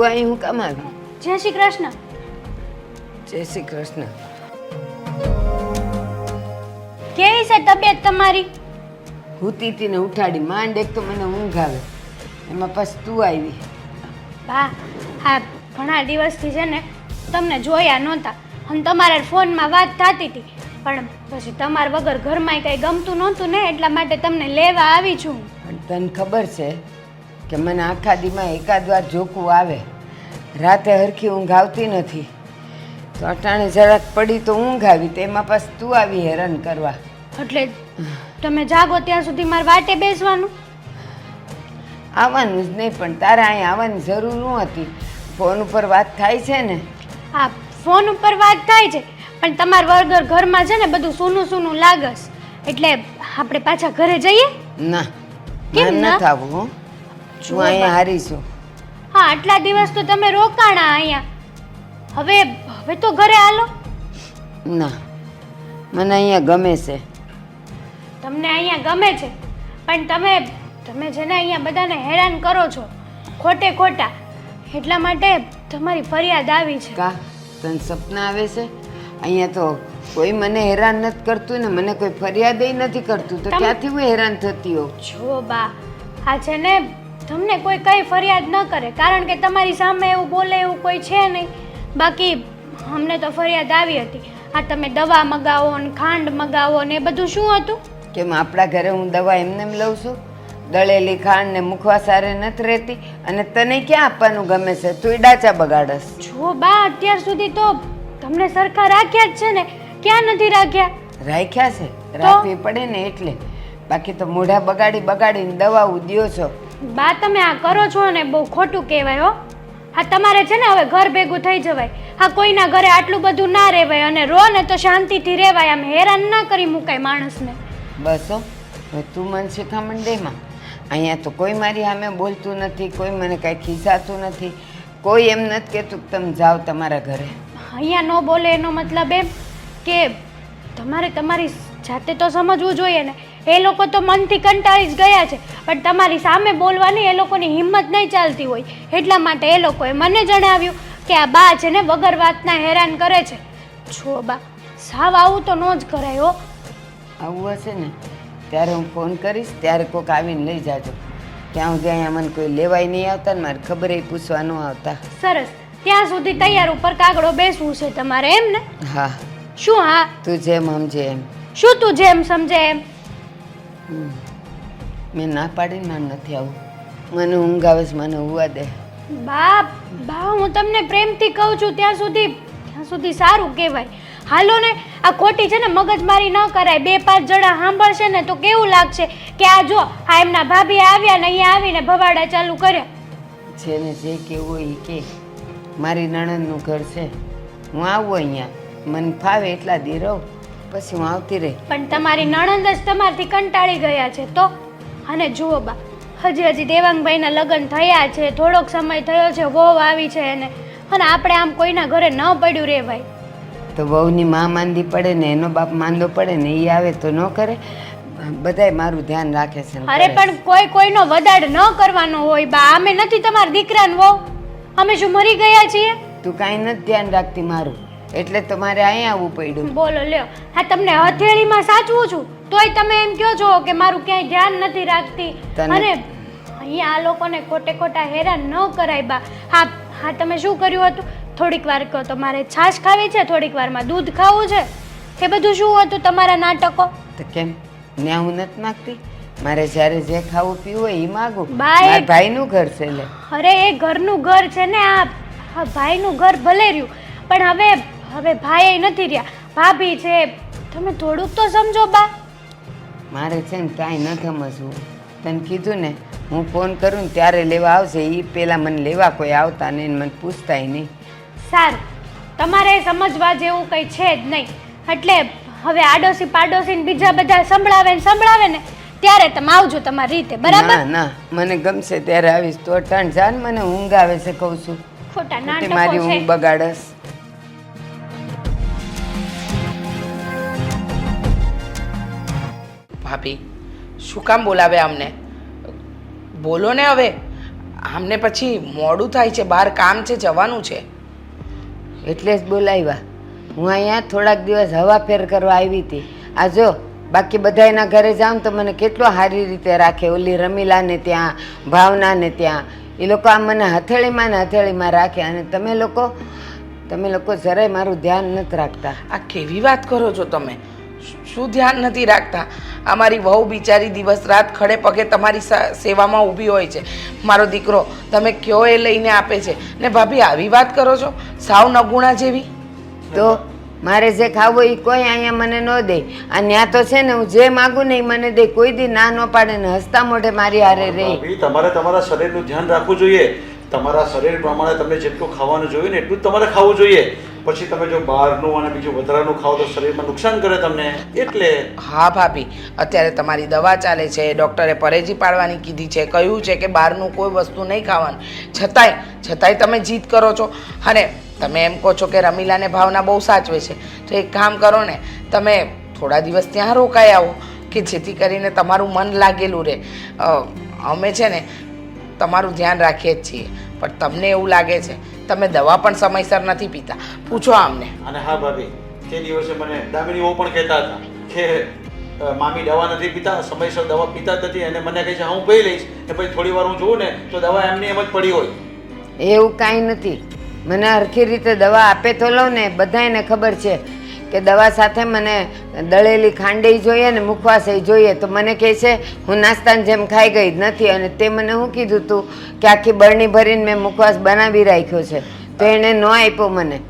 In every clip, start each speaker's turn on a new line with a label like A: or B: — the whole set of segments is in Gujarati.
A: તું અહીં હું કામ આવી?
B: જય શ્રી કૃષ્ણ.
A: જય શ્રી કૃષ્ણ.
B: કેવી છે તબિયત તમારી?
A: હું તીને ઉઠાડી માંડ એક તો મને ઊંઘ આવે. એમાં પછી તું આવી.
B: બા હા ઘણા દિવસથી છે ને તમને જોયા નહોતા. અને તમારા ફોનમાં વાત થતી હતી. પણ પછી તમારા વગર ઘરમાં કંઈ ગમતું નહોતું ને એટલા માટે તમને લેવા આવી છું
A: પણ તને ખબર છે કે મને આખા દીમાં એકાદ વાર જોકું આવે. રાતે હરખી ઊંઘ આવતી નથી. તો અટાણે જરાક પડી તો ઊંઘ આવી તેમાં પછી તું આવી હેરાન કરવા.
B: એટલે તમે જાગો ત્યાં સુધી મારે વાટે બેસવાનું?
A: આવવાનું જ નહીં પણ તારે અહીં આવવાની જરૂર ન હતી. ફોન ઉપર વાત થાય છે ને?
B: હા ફોન ઉપર વાત થાય છે પણ તમારા વગર ઘરમાં છે ને બધું સૂનું સૂનું લાગસ. એટલે આપણે પાછા ઘરે જઈએ?
A: ના
B: કેમ
A: ના
B: ના?
A: હું હું અહીંયા હારી છું.
B: હા આટલા દિવસ તો તમે રોકાણા અહીંયા. હવે હવે તો ઘરે હાલો.
A: ના મને અહીંયા ગમે છે.
B: તમને અહીંયા ગમે છે પણ તમે તમે જેને અહીંયા બધાને હેરાન કરો છો ખોટે ખોટા એટલા માટે તમારી ફરિયાદ આવી છે.
A: કા? તને સપના આવે છે? અહીંયા તો કોઈ મને હેરાન નથી કરતું ને મને કોઈ ફરિયાદ નથી કરતું. તો ક્યાંથી હું હેરાન થતી હોઉં?
B: જો બા આ છે ને તમને કોઈ કંઈ ફરિયાદ ન કરે કારણ કે તમારી સામે એવું બોલે એવું કોઈ છે નહીં. બાકી અમને તો ફરિયાદ આવી હતી. આ તમે દવા મગાવો ને ખાંડ મગાવો ને એ બધું શું હતું?
A: કેમ આપણા ઘરે હું દવા એમને એમ લઉં છું? દળેલી ખાંડ ને મુખવા સારે નથી રહેતી અને તને ક્યાં આપવાનું ગમે છે? તું ડાચા બગાડસ.
B: જો બા અત્યાર સુધી તો તમને સરખા રાખ્યા જ છે ને. ક્યાં નથી રાખ્યા?
A: રાખ્યા છે? રાખવી પડે ને એટલે. બાકી તો મોઢા બગાડી બગાડીને દવા ઉદ્યો છો
B: બા તમે આ કરો છો ને બહુ ખોટું કહેવાય હો. હા તમારે છે ને હવે ઘર ભેગું થઈ જવાય. હા કોઈના ઘરે આટલું બધું ના રહેવાય અને રો ને તો શાંતિથી રહેવાય. આમ હેરાન ના કરી મુકાય માણસને.
A: બસ તું મન શિખામણ દેમાં અહીંયા તો કોઈ મારી સામે બોલતું નથી કોઈ મને કાંઈ ખીસાતું નથી. કોઈ એમ નથી કહેતું કે તમે જાઓ તમારા ઘરે.
B: અહીંયા ન બોલે એનો મતલબ એમ કે તમારે તમારી જાતે તો સમજવું જોઈએ ને. એ લોકો તો મનથી કંટાળી જ ગયા છે. પણ તમારી સામે બોલવાની એ લોકોની હિંમત નહીં ચાલતી હોય. એટલા માટે એ લોકોએ મને જણાવ્યું કે આ બા છે ને વગર વાતના હેરાન કરે છે. છો બા સાવ આવું તો ન જ કરાય હો.
A: આવું હશે ને ત્યારે હું ફોન કરીશ ત્યારે કોઈક આવીને લઈ જાજો. ત્યાં સુધી અહીંયા મને કોઈ લેવાય નહીં આવતા ને મારે ખબર પૂછવા ન આવતા.
B: સરસ. ત્યાં સુધી તૈયાર ઉપર કાગડો બેસવું છે તમારે એમ ને?
A: હા.
B: શું હા?
A: તું જેમ સમજે એમ.
B: શું તું જેમ સમજે એમ.
A: મેં ના પાડીને મારે નથી આવું. મને ઊંઘ આવે છે મને ઉવા દે.
B: બા બા હું તમને પ્રેમથી કહું છું ત્યાં સુધી ત્યાં સુધી સારું કહેવાય. હાલો ને આ ખોટી છે ને મગજમારી ન કરાય. બે પાંચ જણા સાંભળશે ને તો કેવું લાગશે કે આ જો આ એમના ભાભી આવ્યા ને અહીંયા આવીને ભવાડા ચાલુ કર્યા.
A: છે ને જે કેવું હોય એ કે મારી નણંદનું ઘર છે. હું આવું અહીંયા. મને ફાવે એટલા દી રહું. પછી હું આવતી રહી.
B: પણ તમારી નણંદ જ તમારથી કંટાળી ગયા છે તો? અને જુઓ બા હજી હજી દેવાંગભાઈના લગ્ન થયા છે થોડોક સમય થયો છે વહુ આવી છે એને. અને આપણે આમ કોઈના ઘરે ન પડ્યું રે ભાઈ.
A: તો વહુની માં માંદી પડે ને એનો બાપ માંદો પડે ને એ આવે તો ન કરે. બધાય મારું ધ્યાન રાખે છે
B: અરે પણ કોઈ કોઈનો વદાડ ન કરવાનો હોય બા. અમે નથી તમારા દીકરાને વહુ. અમે શું મરી ગયા છીએ?
A: તું કાંઈ નથી ધ્યાન રાખતી મારું. એટલે તમારે અહીંયા આવવું પડ્યું.
B: બોલો લ્યો. હા તમને હથેળીમાં સાચવું છું. તોય તમે એમ કહો છો કે મારું ક્યાંય ધ્યાન નથી રાખતી?
A: તને-
B: અને અહીંયા આ લોકોને ખોટે ખોટા હેરાન ન કરાય બા હા હા તમે શું કર્યું હતું? થોડીક વાર કહો તમારે છાશ ખાવી છે? થોડીક વારમાં દૂધ ખાવું છે? એ બધું શું હતું તમારા નાટકો?
A: તો કેમ? ન્યા હું નથી માગતી મારે જ્યારે જે ખાવું પીવું હોય એ માગું.
B: બા, એ-
A: મારા ભાઈનું ઘર છે લે.
B: અરે એ ઘરનું ઘર છે ને આ આ ભાઈનું ઘર ભલે રહ્યું. પણ હવે હવે ભાઈ નથી રહ્યા. ભાભી છે. તમે થોડુંક તો સમજો બા.
A: મારે છે ને કાંઈ ન સમજવું. તને કીધું ને હું ફોન કરું ને ત્યારે લેવા આવશે એ પહેલાં મને લેવા કોઈ આવતા નહીં મને પૂછતાય નહીં.
B: સારું. તમારે સમજવા જેવું કંઈ છે જ નહીં. એટલે હવે આડોશી પાડોશી ને બીજા બધા સંભળાવે ને સંભળાવે ને ત્યારે તમે આવજો તમારી રીતે. બરાબર?
A: ના ના. મને ગમશે ત્યારે આવીશ. તો અટાણ જાન મને ઊંઘ આવે છે કહું છું.
B: ખોટા
A: મારી
B: નાટકો છે
A: ઊંઘ બગાડસ
C: ભાભી શું કામ બોલાવે અમને બોલો ને હવે. આમને પછી મોડું થાય છે બહાર કામ છે જવાનું છે.
A: એટલે જ બોલાવ્યા. હું અહીંયા થોડાક દિવસ હવા ફેર કરવા આવી હતી. આ જો બાકી બધા એના ઘરે જાઉં તો મને કેટલો સારી રીતે રાખે. ઓલી રમીલાને ત્યાં ભાવનાને ત્યાં. એ લોકો આમ મને હથેળીમાં ને હથેળીમાં રાખે. અને તમે લોકો તમે લોકો જરાય મારું ધ્યાન નથી રાખતા.
C: આ કેવી વાત કરો છો તમે? શું- ધ્યાન નથી રાખતા? અમારી વહુ બિચારી દિવસ રાત ખડે પગે તમારી સેવામાં ઊભી હોય છે. મારો દીકરો તમે કયો એ લઈને આપે છે? ને ભાભી આવી વાત કરો છો? સાવ નગુણા જેવી.
A: તો મારે જે ખાવું એ કોઈ અહીંયા મને ન દે. આ ત્યાં તો છે ને હું જે માગું ને એ મને દે. કોઈ દી ના ન પાડે ને હસતા મોઢે મારી હારે
D: રે. તમારે તમારા શરીરનું ધ્યાન રાખવું જોઈએ. તમારા શરીર પ્રમાણે તમને જેટલું ખાવાનું જોઈએ ને એટલું જ તમારે ખાવું જોઈએ. પછી તમે જો બહારનું અને બીજું વધારાનું ખાઓ તો શરીરમાં નુકસાન કરે તમને? એટલે
C: હા, ભાભી. અત્યારે તમારી દવા ચાલે છે, ડૉક્ટરે પરેજી પાડવાની કીધી છે, કહ્યું છે કે બહારનું કોઈ વસ્તુ નહીં ખાવાનું. છતાંય છતાંય તમે જીદ કરો છો. અને તમે એમ કહો છો કે રમીલાને ભાવના બહુ સાચવે છે. તો એક કામ કરો ને, તમે થોડા દિવસ ત્યાં રોકાઈ આવો કે જેથી કરીને તમારું મન લાગેલું રહે. અમે છે ને, તમારું ધ્યાન રાખીએ જ છીએ. પણ તમને એવું લાગે છે તમે દવા પણ સમયસર નથી પીતા. પૂછો આમને.
D: અને હા ભાભી તે દિવસે મને દામિનીઓ પણ કહેતા હતા કે મામી દવા નથી પીતા સમયસર દવા પીતા જ નથી. અને મને કહે છે હું પી લઈશ. ને પછી થોડી વાર હું જોઉં ને તો દવા એમની એમ જ પડી હોય.
A: એવું કાંઈ નથી. મને હરખી રીતે દવા આપે તો લઉં ને બધાને ખબર છે. કે દવા સાથે મને દળેલી ખાંડે જોઈએ ને મુખવાસય જોઈએ તો મને કહે છે હું નાસ્તાની જેમ ખાઈ ગઈ જ નથી. અને તે મને શું કીધું તું? કે આખી બરણી ભરીને મેં મુખવાસ બનાવી રાખ્યો છે. તો એણે ન આપ્યો મને.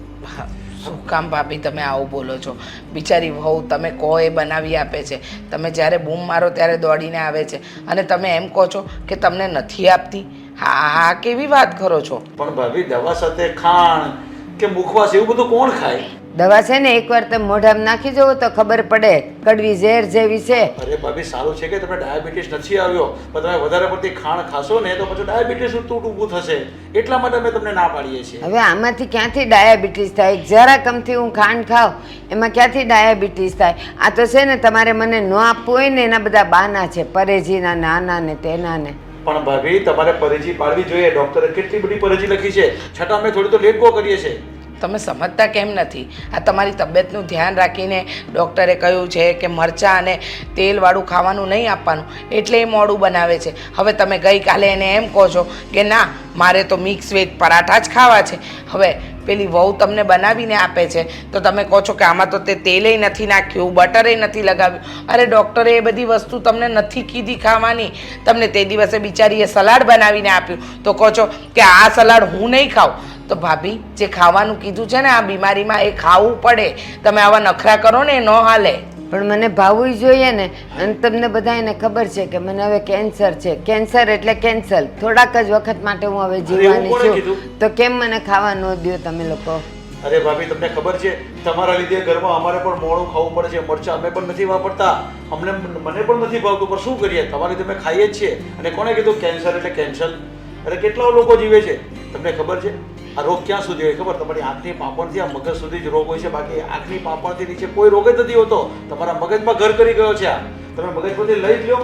C: શું કામ ભાભી તમે આવું બોલો છો? બિચારી વહુ તમે કહો એ બનાવી આપે છે. તમે જ્યારે બૂમ મારો ત્યારે દોડીને આવે છે. અને તમે એમ કહો છો કે તમને નથી આપતી? હા હા કેવી વાત કરો છો?
D: પણ ભાભી દવા સાથે ખાણ કે મુખવાસ એવું બધું કોણ ખાય?
A: દવા છે ને એકવાર તમે મોઢામાં નાખી જવો તો ખબર પડે કડવી ઝેર જેવી છે.
D: અરે ભાભી સારું છે કે તમને ડાયાબિટીસ નથી આવ્યો. પણ તમે વધારે પડતી ખાણ ખાશો ને તો પછી ડાયાબિટીસ તૂટ ઊભું થશે. એટલા માટે અમે તમને ના પાડીએ છીએ.
A: હવે આમાંથી ક્યાંથી ડાયાબિટીસ થાય? જરા કમથી હું ખાંડ ખાઉં એમાં ક્યાંથી ડાયાબિટીસ થાય? આ તો છે ને તમારે મને ન આપવું હોય ને એના બધા બાના છે પરેજીના નાના ને તેના ને.
D: પણ ભાભી તમારે પરેજી પાડવી જોઈએ. ડોક્ટરે કેટલી બધી પરેજી લખી છે? છતાં અમે થોડી તો લેટ ગો કરીએ છીએ.
C: તમે સમજતા કેમ નથી? આ તમારી તબિયતનું ધ્યાન રાખીને ડૉક્ટરે કહ્યું છે કે મરચાં અને તેલવાળું ખાવાનું નહીં આપવાનું, એટલે એ મોડું બનાવે છે. હવે તમે ગઈકાલે એને એમ કહો છો કે ના, મારે તો મિક્સ વેજ પરાઠા જ ખાવા છે. હવે પેલી વહુ તમને બનાવીને આપે છે, તો તમે કહો છો કે આમાં તો તે તેલે નથી નાખ્યું બટરે નથી લગાવ્યું. અરે ડૉક્ટરે એ બધી વસ્તુ તમને નથી કીધી ખાવાની. તમને તે દિવસે બિચારીએ સલાડ બનાવીને આપ્યું. તો કહો છો કે આ સલાડ હું નહીં ખાઉં? તો ભાભી જે ખાવાનું કીધું છે ને આ બીમારીમાં એ ખાવું પડે. તમે આવા નખરા કરો ને એ ન હાલે.
A: પણ મને ભાવવું જોઈએ ને અને તમને બધાને ખબર છે કે મને હવે કેન્સર છે. કેન્સર એટલે કેન્સર થોડાક જ વખત માટે હું હવે જીવવાની છું. તો કેમ મને ખાવા ન દો તમે લોકો?
D: અરે ભાભી તમને ખબર છે તમારા લીધે ઘરમાં અમારે પણ મોડું ખાવું પડે છે મરચાં અમે પણ નથી વાપરતા. અમને મને પણ નથી ભાવતું પણ શું કરીએ? તમારા લીધે અમે ખાઈએ જ છીએ. અને કોણે કીધું? કેન્સર એટલે કેન્સર અરે કેટલા લોકો જીવે છે? તમને ખબર છે? આ રોગ ક્યાં સુધી હોય ખબર? તમારી આંખની પાપણથી આ મગજ સુધી જ રોગ હોય છે. બાકી આંખની પાપણથી નીચે કોઈ રોગ જ નથી હોતો. તમારા મગજમાં ઘર કરી ગયો છે આ. તમે મગજ પરથી લઈ જ લો.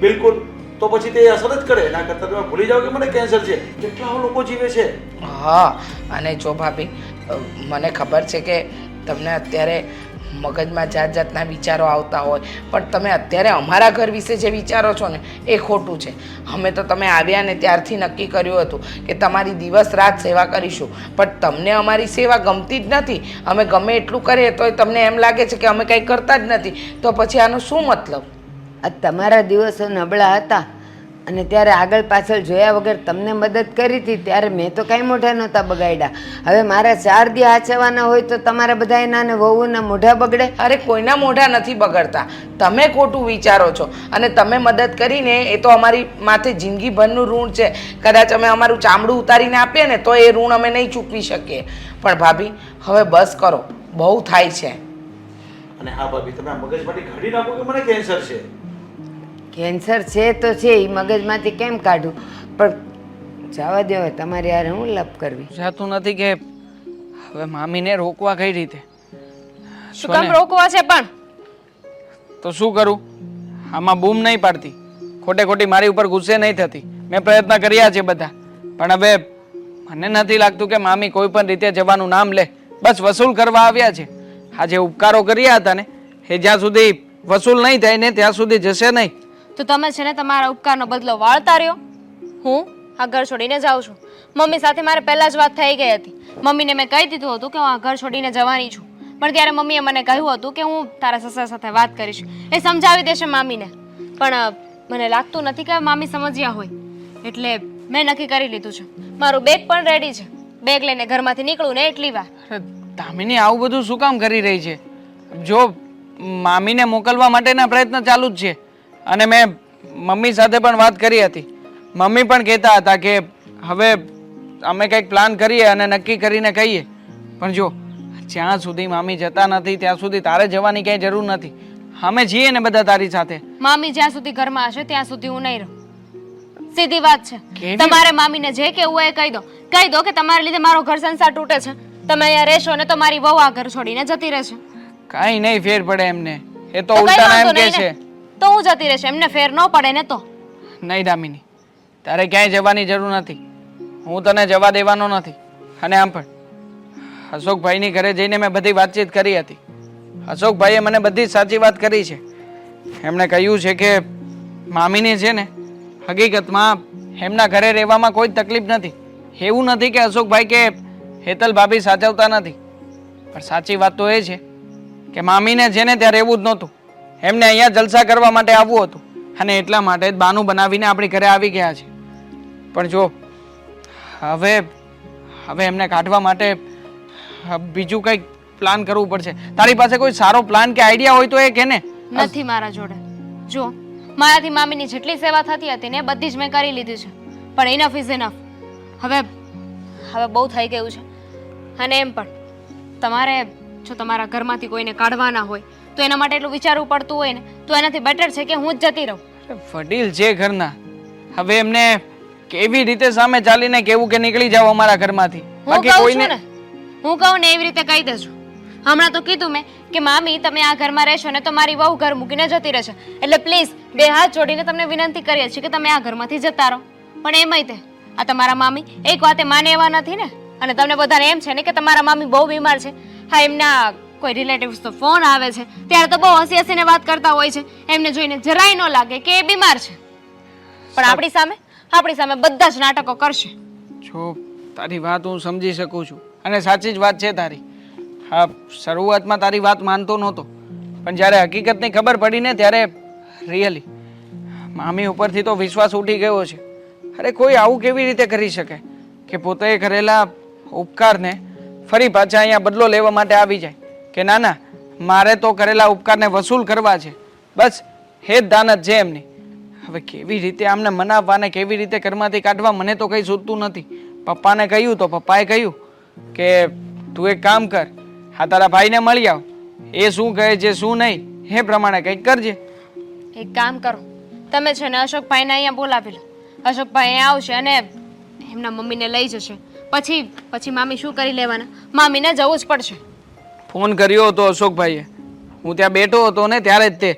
D: બિલકુલ. તો પછી તે અસર જ કરે. એના કરતાં તમે ભૂલી જાઓ કે મને કેન્સર છે. કેટલા લોકો જીવે છે.
C: હા, અને જો ભાભી મને ખબર છે કે તમને અત્યારે મગજમાં જાત જાતના વિચારો આવતા હોય. પણ તમે અત્યારે અમારા ઘર વિશે જે વિચારો છો ને, એ ખોટું છે. અમે તો તમે આવ્યા ને ત્યારથી નક્કી કર્યું હતું કે તમારી દિવસ રાત સેવા કરીશું. પણ તમને અમારી સેવા ગમતી જ નથી. અમે ગમે એટલું કરીએ તોય તમને એમ લાગે છે કે અમે કંઈ કરતા જ નથી. તો પછી આનો શું મતલબ?
A: આ તમારા દિવસો નબળા હતા. અને ત્યારે આગળ પાછળ જોયા વગર તમને મદદ કરી હતી ત્યારે મેં તો કાંઈ મોઢા નહોતા બગાડ્યા. હવે મારા ચાર દી હાચવાના હોય તો તમારા બધા એના ને વહુના મોઢા બગડે?
C: અરે કોઈના મોઢા નથી બગડતા. તમે ખોટું વિચારો છો. અને તમે મદદ કરીને એ તો અમારી માથે જિંદગીભરનું ઋણ છે. કદાચ અમે અમારું ચામડું ઉતારીને આપીએ ને તો એ ઋણ અમે નહીં ચૂકવી શકીએ. પણ ભાભી હવે બસ કરો. બહુ થાય છે.
D: અને હા ભાભી તમે મગજમાંથી ઘડી નાખો કે મને કેન્સર છે?
A: કેન્સર છે તો છે એ મગજમાંથી કેમ કાઢું? પણ જવા દો તમારી યાર હું લપ કરવી?
E: જાતું નથી કે હવે મામીને રોકવા કઈ રીતે?
F: શું કામ રોકવા છે પણ?
E: તો શું કરું? આમાં બૂમ નહીં પાડતી. ખોટે ખોટી મારી ઉપર ગુસ્સે નહીં થતી. મેં પ્રયત્ન કર્યા છે બધા. પણ હવે મને નથી લાગતું કે મામી કોઈ પણ રીતે જવાનું નામ લે. બસ વસૂલ કરવા આવ્યા છે. આ જે ઉપકારો કર્યા હતા ને. એ જ્યાં સુધી વસૂલ નહીં થાય ને ત્યાં સુધી જશે નહીં.
G: તો તમે છે ને તમારા ઉપકારનો બદલો વાળતા રહ્યો. હું આ ઘર છોડીને જાઉં છું. મમ્મી સાથે મારે પહેલાં જ વાત થઈ ગઈ હતી. મમ્મીને મેં કહી દીધું હતું કે હું આ ઘર છોડીને જવાની છું. પણ ત્યારે મમ્મીએ મને કહ્યું હતું કે હું તારા સસરા સાથે વાત કરીશ. એ સમજાવી દેશે મામીને. પણ મને લાગતું નથી કે મામી સમજ્યા હોય. એટલે મેં નક્કી કરી લીધું છે. મારું બેગ પણ રેડી છે. બેગ લઈને ઘરમાંથી નીકળું ને એટલી વાર.
E: દામિની, આવું બધું શું કામ કરી રહી છે? જો મામીને મોકલવા માટેના પ્રયત્ન ચાલુ જ છે. અને મેં મમ્મી સાથે પણ વાત કરી હતી. મમ્મી પણ કહેતા હતા કે હવે અમે કંઈક પ્લાન કરીએ અને નક્કી કરીને કહીએ. પણ જો જ્યાં સુધી મામી જતા નથી ત્યાં સુધી તારે જવાની ક્યાંય જરૂર નથી. અમે જઈએ ને બધા તારી સાથે.
G: મામી જ્યાં સુધી ઘરમાં હશે ત્યાં સુધી હું નહીં રહું. સીધી વાત છે. તમારે મામીને જે કેવું હોય એ કહી દો. કહી દો કે તમારા લીધે મારો ઘર સંસાર તૂટે છે. તમે અહીંયા રહેશો ને તો મારી વહુ આ ઘર છોડીને જતી રહેશે.
E: કાંઈ નહીં ફેર પડે એમને. એ તો ઉલટાના એમ કહે છે.
G: તો હું જતી રહેશે, એમને ફેર ન પડે ને તો.
E: નહીં દામિની, તારે ક્યાંય જવાની જરૂર નથી. હું તને જવા દેવાનો નથી. અને આમ પણ. અશોકભાઈની ઘરે જઈને મેં બધી વાતચીત કરી હતી. અશોકભાઈએ મને બધી સાચી વાત કરી છે. એમણે કહ્યું છે કે, મામીને છે ને, હકીકતમાં એમના ઘરે રહેવામાં કોઈ તકલીફ નથી. એવું નથી કે અશોકભાઈ કે હેતલ ભાભી સાચવતા નથી. પણ સાચી વાત તો એ છે કે મામીને છે ને ત્યાં રહેવું જ નહોતું. એમને અહીંયા જલસા કરવા માટે આવવું હતું. અને એટલા માટે જ બાનું બનાવીને આપણી ઘરે આવી ગયા છે. પણ જો, હવે હવે એમને કાઢવા માટે બીજું કંઈક પ્લાન કરવું પડશે. તારી પાસે કોઈ સારો પ્લાન કે આઈડિયા હોય તો એ કે ને?
G: નથી મારા જોડે. જો, મારાથી મામીની જેટલી સેવા થતી હતી ને બધી જ મેં કરી લીધી છે. પણ ઇનફ ઇઝ ઇનફ હવે હવે બહુ થઈ ગયું છે. અને એમ પણ, તમારે, જો તમારા ઘરમાંથી કોઈને કાઢવાના હોય તો એના માટે એટલું વિચારવું પડતું હોય ને તો એનાથી બેટર છે કે હું જ જતી રહું.
E: વડીલ છે ઘરના. હવે એમને કેવી રીતે સામે ચાલીને કેવું કે નીકળી જાવ અમારા ઘરમાંથી?
G: હું કહું છું ને હું કહું ને એવી રીતે કહી દેજો હમણાં તો કીધું મેં કે મામી તમે આ ઘરમાં રહેશો ને તો મારી વહુ ઘર મૂકીને જતી રહેશે. એટલે પ્લીઝ બે હાથ જોડીને તમને વિનંતી કરીએ છીએ કે તમે આ ઘરમાંથી જતા રહો. પણ એમાંય તે આ તમારા મામી એક વાતે માને એવા નથી ને. અને તમને બધાને એમ છે ને કે તમારા મામી બહુ બીમાર છે. હા એમના કોઈ રિલેટિવ્સ તો ફોન આવે છે. ત્યારે તો બહુ હસી હસીને વાત કરતા હોય છે. એમને જોઈને જરાય ન લાગે કે એ બીમાર છે. પણ આપણી સામે આપણી સામે બધા જ નાટકો કરશે.
E: જો તારી વાત હું સમજી શકું છું. અને સાચી જ વાત છે તારી. હા શરૂઆતમાં તારી વાત માનતો નહોતો. પણ જ્યારે હકીકતની ખબર પડીને ત્યારે રિયલી મામી ઉપરથી તો વિશ્વાસ ઉઠી ગયો છે. અરે કોઈ આવું કેવી રીતે કરી શકે? કે પોતે કરેલા ઉપકારને ફરી પાછા અહીંયા બદલો લેવા માટે આવી જાય. કે ના ના, મારે તો કરેલા ઉપકારને વસૂલ કરવા છે. બસ, હે જ દાનત છે એમની. હવે કેવી રીતે આમને મનાવવા ને કેવી રીતે ઘરમાંથી કાઢવા, મને તો કંઈ સૂચતું નથી. પપ્પાને કહ્યું તો પપ્પાએ કહ્યું કે, તું એક કામ કર હા તારા ભાઈને મળી આવ. એ શું કહે છે, શું નહીં, એ પ્રમાણે કંઈક કરજે.
G: એક કામ કરો. તમે છે ને અશોકભાઈને અહીંયા બોલાવી લો. અશોકભાઈ અહીંયા આવશે અને એમના મમ્મીને લઈ જશે. પછી પછી મામી શું કરી લેવાના? મામીને જવું જ પડશે.
E: ફોન કર્યો હતો અશોકભાઈએ. હું ત્યાં બેઠો હતો ને ત્યારે જ તે.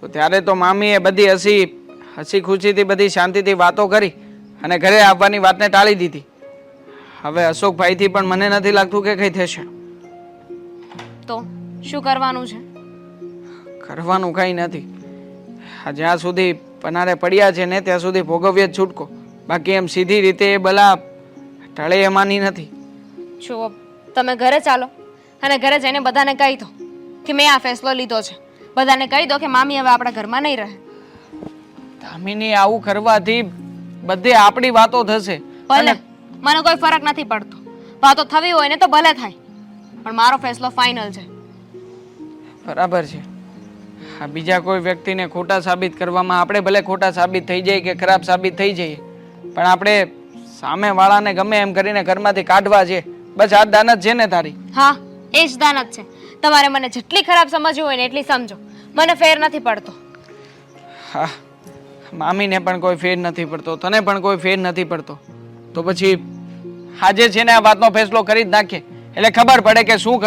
E: તો ત્યારે તો મામીએ બધી હસી હસી ખુશીથી બધી શાંતિથી વાતો કરી અને ઘરે આવવાની વાતને ટાળી દીધી. હવે અશોકભાઈથી પણ મને નથી લાગતું કે કંઈ થશે.
G: તો શું કરવાનું છે?
E: કરવાનું કંઈ નથી. આ જ્યાં સુધી પનારે પડ્યા છે ને ત્યાં સુધી ભોગવ્ય જ છૂટકો. બાકી એમ સીધી રીતે એ બલા ટળે એમાંની નથી.
G: જુઓ તમે ઘરે ચાલો. અને ઘરે જઈને બધાને કહી દો કે મેં આ ફેસલો લીધો છે. બધાને કહી દો કે મામી હવે આપણા ઘરમાં નહીં રહે.
E: ધામીની આવું કરવાથી બધે આપણી વાતો થશે.
G: ભલે. મને કોઈ ફરક નથી પડતો. વાતો થવી હોય ને તો ભલે થાય. પણ મારો ફેસલો ફાઇનલ છે.
E: બરાબર છે. આ બીજા કોઈ વ્યક્તિને ખોટા સાબિત કરવામાં આપણે ભલે ખોટા સાબિત થઈ જઈએ કે ખરાબ સાબિત થઈ જઈએ પણ આપણે સામેવાળાને ગમે એમ કરીને ઘરમાંથી કાઢવા છે. બસ આ દાનત છે ને તારી?
G: હા. એ જ દાનત છે. તમારે મને જેટલી ખરાબ સમજવી હોય ને એટલી સમજો. મને ફેર નથી પડતો.
E: હા, મામીને પણ કોઈ ફેર નથી પડતો, તને પણ કોઈ ફેર નથી પડતો. તો પછી આજે છે ને આ વાતનો ફેસલો કરી જ નાખીએ. એટલે ખબર પડે કે શું